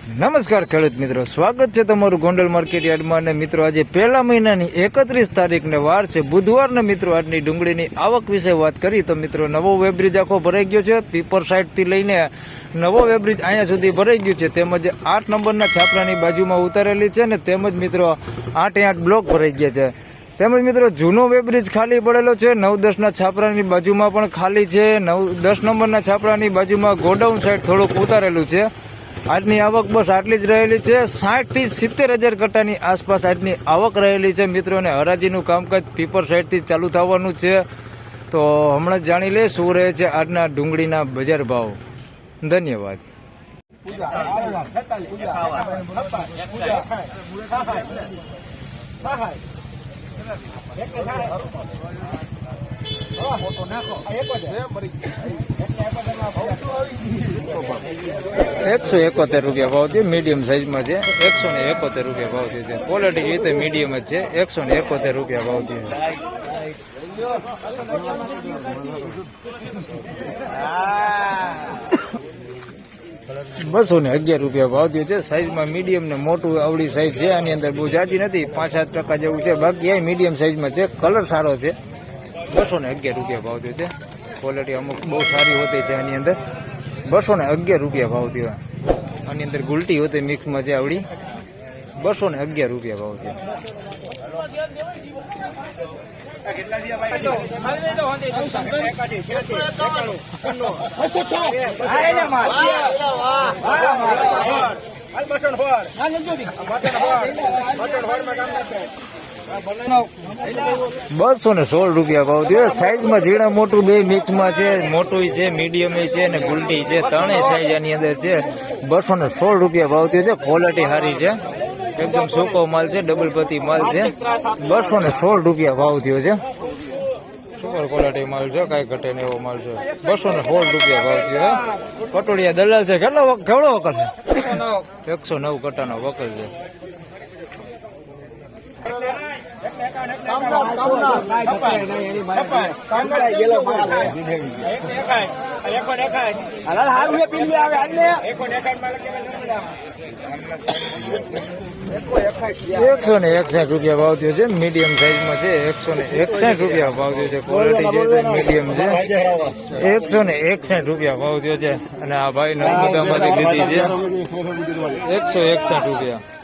નમસ્કાર ખેડૂત મિત્રો, સ્વાગત છે તમારું ગોંડલ માર્કેટ યાર્ડમાં અને મિત્રો, આજે પહેલા મહિનાની એકત્રીસ તારીખને વાર છે. બુધવારને મિત્રો, આજની ડુંગળીની આવક વિશે વાત કરી તો મિત્રો, નવો વેબ્રિજ આખો ભરાઈ ગયો છે. પીપર સાઈડથી લઈને નવો વેબ્રિજ અહીંયા સુધી ભરાઈ ગયું છે. તેમજ આઠ નંબરના છાપરાની બાજુમાં ઉતારેલી છે ને તેમજ મિત્રો, આઠે આઠ બ્લોક ભરાઈ ગયા છે. તેમજ મિત્રો, જૂનો વેબ્રિજ ખાલી પડેલો છે. નવ દસના છાપરાની બાજુમાં પણ ખાલી છે. નવ દસ નંબરના છાપરાની બાજુમાં ગોડાઉન સાઈડ થોડુંક ઉતારેલું છે. આજની આવક બસ આટલી જ રહેલી છે. સાઠથી સિત્તેર હજાર કટ્ટાની આસપાસ આજની આવક રહેલી છે. મિત્રોને હરાજીનું કામકાજ પીપર સાઈડથી ચાલુ થવાનું છે. તો હમણાં જાણી લે શું રહે છે આજના ડુંગળીના બજાર ભાવ. ધન્યવાદ. એકસો એકોતેર રૂપિયા ભાવ છે મીડિયમ સાઈઝમાં છે. એકસો ને એકોતેર રૂપિયા ભાવ છે. ક્વોલિટી રીતે મીડિયમ જ છે. એકસો ને એકોતેર રૂપિયા ભાવ છે. બસો ને અગિયાર રૂપિયા ભાવ થયો છે. સાઈઝમાં મીડિયમ ને મોટું આવડી સાઈઝ છે. આની અંદર બહુ જાજી નથી. પાંચ સાત ટકા જેવું છે. બાકી આ મીડિયમ સાઈઝમાં છે. કલર સારો છે. બસો ને અગિયાર રૂપિયા ભાવ થયો છે. ક્વોલિટી અમુક બહુ સારી હોતી છે આની અંદર. બસો ને અગિયાર રૂપિયા ભાવ થયો. આની અંદર ગુલટી હોતી મિક્સમાં છે આવડી. બસો ને અગિયાર રૂપિયા ભાવ છે બસો ને સોળ રૂપિયા ભાવ થયો. સાઈઝમાં ઝીણા મોટું બે મિક્સમાં છે મોટું છે મીડિયમ છે ને ગુલટી છે. ત્રણેય સાઈઝ આની અંદર છે. બસો ને સોળ રૂપિયા ભાવ થયો છે. ક્વોલિટી સારી છે. એકદમ સૂકો માલ છે ડબલ પતિ માલ છે. બસો ને સોળ રૂપિયા ભાવ થયો છે. સુપર ક્વોલિટી માલ છે, કાંઈ ઘટે ને એવો માલ છે. બસો ને સોળ રૂપિયા ભાવ થયો કટોડિયા દલાલ છે. કેટલો કેવડો વકલ છે? એકસો નવ કટાનો વકલ છે. એકસો ને એકસાઠ રૂપિયા ભાવ થયો છે. મીડિયમ સાઈઝમાં છે. એકસો ને એકસાઠ રૂપિયા ભાવ થયો છે. ક્વોલિટી જે છે મીડિયમ છે. એકસો ને એકસાઠ રૂપિયા ભાવ થયો છે. અને આ ભાઈ નર્મદામાંથી લીધી છે. એકસો એકસાઠ રૂપિયા.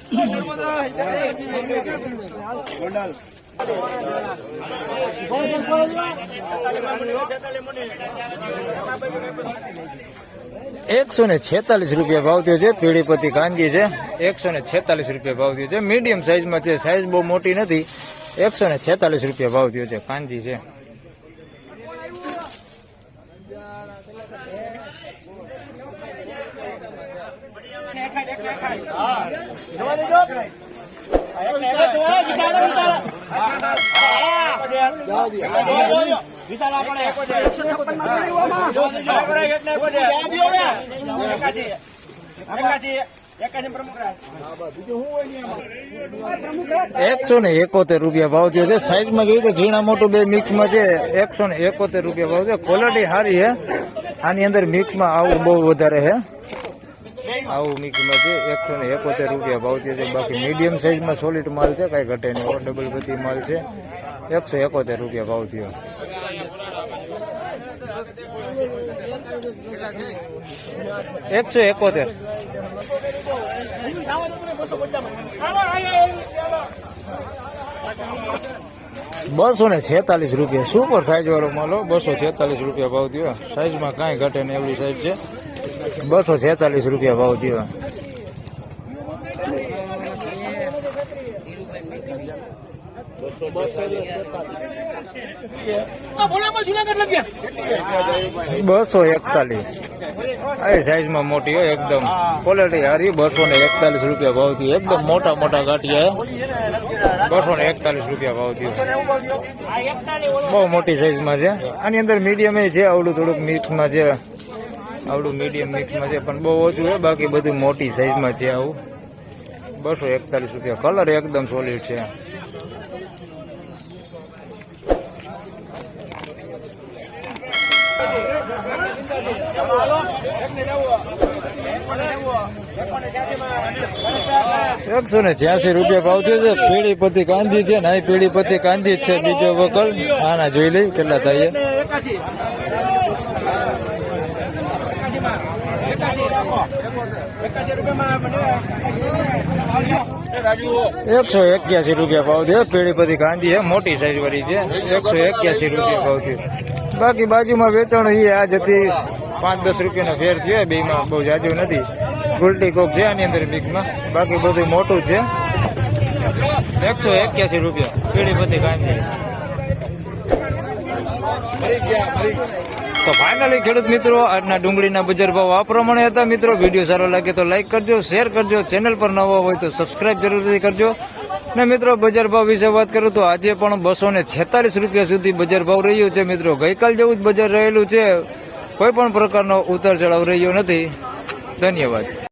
એકસો ને છેતાલીસ રૂપિયા ભાવ થયો છે. પીળીપતિ કાંજી છે. એકસો ને છેતાલીસ રૂપિયા ભાવ થયો છે. મીડિયમ સાઈઝમાં છે. સાઈઝ બહુ મોટી નથી. એકસો ને છેતાલીસ રૂપિયા ભાવ થયો છે. કાંજી છે. એકસો ને એકોતેર રૂપિયા ભાવ થયો છે. સાઈઝમાં જોયું તો ઝીણા મોટું બે મિક્સમાં છે. એકસો ને એકોતેર રૂપિયા ભાવ છે. ક્વોલિટી સારી છે. આની અંદર મિક્સમાં આવું બહુ વધારે છે. આવું મિક્સમાં છે એકસો ને એકોતેર રૂપિયા ભાવ છે બાકી મીડિયમ સાઈઝમાં સોલિડ માલ છે, કાંઈ ઘટે નહીં ડબલ ગતિ માલ છે. એકસો એકોતેર રૂપિયા ભાવ થયો. એકસો એકોતેર. બસો ને છેતાલીસ રૂપિયા. સુપર સાઈઝ વાળો માલો બસો છેતાલીસ રૂપિયા ભાવ થયો. સાઈઝમાં કાંઈ ઘટે ને એવડી સાઈઝ છે. બસો છેતાલીસ રૂપિયા ભાવ થયો. બસો એકતાલીસ. આ સાઈઝમાં મોટી હોય એકદમ. ક્વોલિટી સારી બસો ને એકતાલીસ રૂપિયા ભાવ થયો. એકદમ મોટા મોટા ગાંઠિયા બસો ને એકતાલીસ રૂપિયા ભાવ થયો. બહુ મોટી સાઈઝમાં છે. આની અંદર મીડિયમ છે, આવડું થોડુંક મિક્સમાં છે. આવડું મીડિયમ મિક્સમાં છે, પણ બહુ ઓછું છે, બાકી બધું મોટી સાઈઝમાં છે આવું. બસો એકતાલીસ રૂપિયા. કલર એકદમ સોલિડ છે. એકસો ને છ્યાસી રૂપિયા ભાવ થયો છે. પેઢી પતિ કાંધી છે ને પેઢી પતિ કાંધી જ છે. બીજો વકલ આના જોઈ લઈ, કેટલા થાય છે. એકસો એક્યાસી રૂપિયા ભાવ છે પેઢી પતિ કાંધી છે મોટી સાઈઝ વાળી છે. એકસો એક્યાસી રૂપિયા ભાવ થયો. બાકી બાજુમાં વેચાણ એ આજ હતી પાંચ દસ રૂપિયાનો ફેર થયો. બે માં બહુ જાજુ નથી. ગુલટી કોક છે આની અંદર મિક્સમાં બાકી બધું મોટું છે. એકસો એક્યાસી રૂપિયા. પેઢી પતિ કાંધી તો ફાઇનલી ખેડૂત મિત્રો, આજના ડુંગળીના બજાર ભાવ આ પ્રમાણે હતા. મિત્રો વીડિયો સારો લાગે તો લાઈક કરજો શેર કરજો. ચેનલ પર નવા હોય તો સબસ્ક્રાઇબ જરૂરથી કરજો. ને મિત્રો, બજાર ભાવ વિશે વાત કરું તો આજે પણ બસો છેતાલીસ રૂપિયા સુધી બજાર ભાવ રહ્યું છે. મિત્રો, ગઈકાલ જેવું જ બજાર રહેલું છે. કોઈ પણ પ્રકારનો ઉતાર ચઢાવ રહ્યો નથી. ધન્યવાદ.